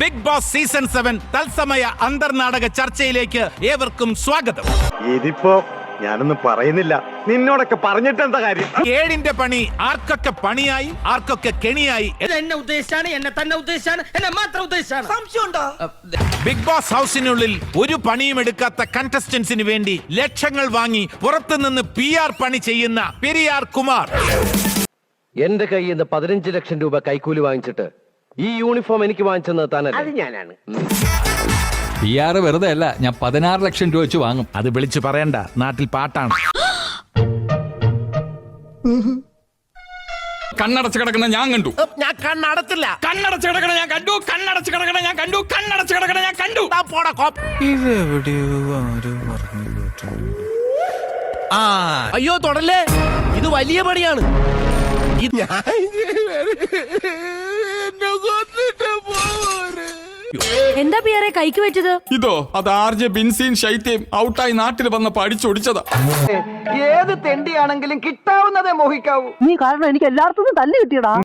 Big boss season seven തത്സമയ അന്തർനാടക ചർച്ചയിലേക്ക് ഏവർക്കും സ്വാഗതം. ഇതിപ്പോ ഞാനൊന്നും പറയുന്നില്ല. നിന്നോടൊക്കെ പറഞ്ഞിട്ട് എന്താ കാര്യം? ഏഴിന്റെ പണി ആർക്കൊക്കെ പണിയായി ആർക്കൊക്കെ കെണിയായി? എന്നെ ഉദ്ദേശിച്ചാണ് എന്നെ തന്നെ ഉദ്ദേശിച്ചാണ് എന്നെ മാത്രം ഉദ്ദേശിച്ചാണ്. സംശയമുണ്ടോ? ബിഗ് ബോസ് ഹൗസിനുള്ളിൽ ഒരു പണിയും എടുക്കാത്ത കണ്ടസ്റ്റന്റ്സിന് വേണ്ടി ലക്ഷങ്ങൾ വാങ്ങി പുറത്തുനിന്ന് പി ആർ പണി ചെയ്യുന്ന പെരിയാർ കുമാർ. എന്റെ കയ്യിൽ നിന്ന് പതിനഞ്ച് ലക്ഷം രൂപ കൈക്കൂലി വാങ്ങിച്ചിട്ട് ഈ യൂണിഫോം എനിക്ക് വാങ്ങിച്ചെന്ന് തന്നെ അത് ഞാനാണ്. പി ആർ വെറുതെ അല്ല ഞാൻ പതിനാറ് ലക്ഷം രൂപ വെച്ച് വാങ്ങും. അത് വിളിച്ചു പറയണ്ട നാട്ടിൽ പാട്ടാണ്. കണ്ണടച്ച് കിടക്കുന്ന ഞാൻ കണ്ടു. ഞാൻ കണ്ണടത്തില്ല കണ്ണടച്ച് കിടക്കണ ഞാൻ കണ്ടു കണ്ണടച്ച് കിടക്കണ ഞാൻ കണ്ടു കണ്ണടച്ച് കിടക്കണ ഞാൻ കണ്ടു. അയ്യോ തൊടല്ലേ? ഇത് വലിയ പണിയാണ്. എന്താ പിയറെ കൈക്ക് വെച്ചത് ഇതോ അത് ആർ ജെ ബിൻസീൻ ശൈത്യം ഔട്ടായി നാട്ടിൽ വന്നപ്പോ അടിച്ചൊടിച്ചതാ ഏത് തെണ്ടിയാണെങ്കിലും കിട്ടാവുന്നതേ മോഹിക്കാവൂ. നീ കാരണം എനിക്ക് എല്ലാർത്തും തല്ല് കിട്ടിയടാ.